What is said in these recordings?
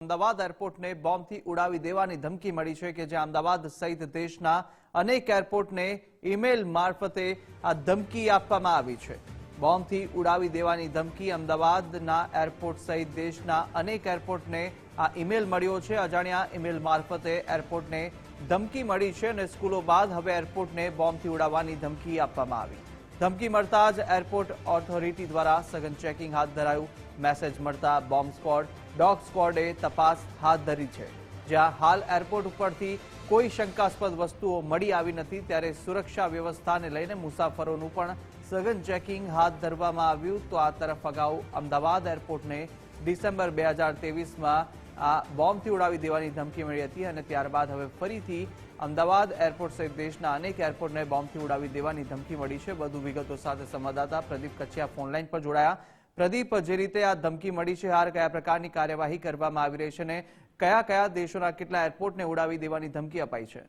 અમદાવાદ એરપોર્ટને બોમ્બથી ઉડાવી દેવાની ધમકી મળી છે કે જે અમદાવાદ સહિત દેશના અનેક એરપોર્ટને ઈમેલ મારફતે આ ધમકી આપવામાં આવી છે. બોમ્બથી ઉડાવી દેવાની ધમકી અમદાવાદના એરપોર્ટ સહિત દેશના અનેક એરપોર્ટને આ ઈમેલ મળ્યો છે. અજાણ્યા ઈમેલ મારફતે એરપોર્ટને ધમકી મળી છે અને સ્કૂલો બાદ હવે એરપોર્ટને બોમ્બથી ઉડાવવાની ધમકી આપવામાં આવી. ધમકી મળતા જ એરપોર્ટ ઓથોરિટી દ્વારા સઘન ચેકિંગ હાથ ધરાયું. મેસેજ મળતા બોમ્બ સ્ક્વોડ, ડોગ સ્ક્વોડે તપાસ હાથ ધરી છે. જ્યાં હાલ એરપોર્ટ ઉપરથી કોઈ શંકાસ્પદ વસ્તુઓ મળી આવી નથી, ત્યારે સુરક્ષા વ્યવસ્થાને લઈને મુસાફરોનું પણ સઘન ચેકિંગ હાથ ધરવામાં આવ્યું. તો આ તરફ અગાઉ અમદાવાદ એરપોર્ટને ડિસેમ્બર બે હજાર તેવીસમાં આ બોમ્બથી ઉડાવી દેવાની ધમકી મળી હતી અને ત્યારબાદ હવે ફરીથી અમદાવાદ એરપોર્ટ સહિત દેશના અનેક એરપોર્ટને બોમ્બથી ઉડાવી દેવાની ધમકી મળી છે. વધુ વિગતો સાથે સંવાદદાતા પ્રદીપ કચ્છિયા ફોનલાઈન પર જોડાયા. પ્રદીપ, જે રીતે આ ધમકી મળી છે હાર કયા પ્રકારની કાર્યવાહી કરવામાં આવી રહી છે અને કયા કયા દેશોના કેટલા એરપોર્ટને ઉડાવી દેવાની ધમકી અપાઈ છે?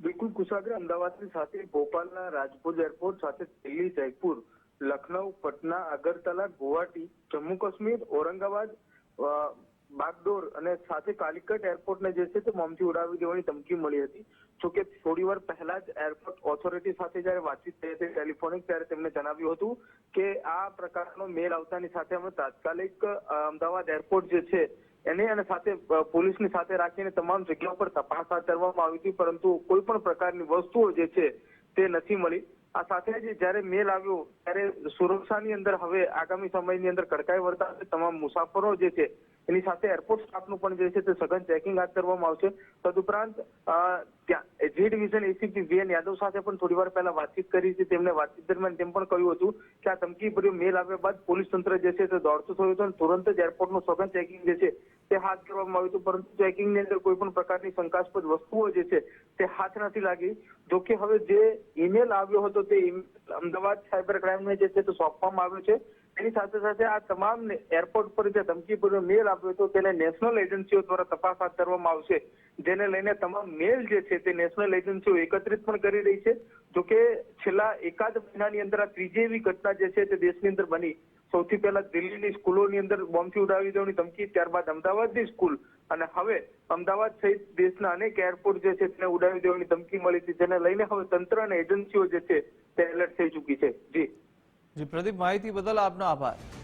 બિલકુલ કુશાગ્ર અમદાવાદની સાથે ભોપાલના રાજપુર એરપોર્ટ સાથે દિલ્હી, જયપુર, લખનઉ, પટના, અગરતલા, ગુવાહાટી જમ્મુ કાશ્મીર ઔરંગાબાદ બાગડોર અને સાથે કાલિકટ એરપોર્ટને જે છે તે બોમ્બથી ઉડાવી દેવાની ધમકી મળી હતી. જોકે થોડી વાર પહેલા જ એરપોર્ટ ઓથોરિટી સાથે જયારે વાતચીત થઈ હતી ટેલિફોનિક, ત્યારે તેમણે જણાવ્યું હતું કે આ પ્રકારનો મેલ આવતાની સાથે અમે તાત્કાલિક અમદાવાદ એરપોર્ટ જે છે એને અને સાથે પોલીસની સાથે રાખીને તમામ જગ્યાઓ પર તપાસ હાથ ધરવામાં આવી હતી, પરંતુ કોઈ પણ પ્રકારની વસ્તુઓ જે છે તે નથી મળી. આ સાથે જ જ્યારે મેલ આવ્યો, ત્યારે સુરક્ષાની અંદર હવે આગામી સમયની અંદર કડકાઈ વર્તાશે, તમામ મુસાફરો જે છે એની સાથે એરપોર્ટ સ્ટાફનું પણ જે છે તે સઘન ચેકિંગ હાથ ધરવામાં આવશે. તદુપરાંત ત્યાં G division ACP V N Yadav સાથે પણ થોડી વાર પહેલા વાતચીત કરી છે. તેમણે વાતચીત દરમિયાન તેમ પણ કહ્યું હતું કે આ ધમકી ભર્યો મેલ આવ્યા બાદ પોલીસ તંત્ર જે છે તે દોડતું થયું હતું અને તુરંત જ એરપોર્ટનું સઘન ચેકિંગ જે છે તે હાથ ધરવામાં આવ્યું હતું, પરંતુ ચેકિંગની અંદર કોઈ પણ પ્રકારની શંકાસ્પદ વસ્તુઓ જે છે, તે હાથ નથી લાગી. જોકે હવે જે ઈમેલ આવ્યો હતો, તે અમદાવાદ સાયબર ક્રાઇમને જે છે, તે સોંપવામાં આવ્યો છે. એની સાથે સાથે આ તમામ એરપોર્ટ પર જે ધમકીપૂર્વક મેલ આપ્યો હતો, તેને નેશનલ એજન્સીઓ દ્વારા તપાસ હાથ ધરવામાં આવશે. જેને લઈને તમામ મેલ જે છે, તે નેશનલ એજન્સીઓ એકત્રિત પણ કરી રહી છે. જોકે છેલ્લા એકાદ મહિનાની અંદર આ ત્રીજી એવી ઘટના જે છે, તે દેશની અંદર બની. સૌથી પહેલા દિલ્હીની સ્કૂલોની અંદર બોમ્બથી ઉડાવી દેવાની ધમકી, ત્યારબાદ અમદાવાદની સ્કૂલ. અને હવે અમદાવાદ સહિત દેશના અનેક એરપોર્ટ જે છે તેને ઉડાવી દેવાની ધમકી મળી હતી જેને લઈને હવે તંત્ર અને એજન્સીઓ જે છે તે એલર્ટ થઈ ચૂકી છે. જી. જી, પ્રદીપ, માહિતી બદલ આપનો આભાર.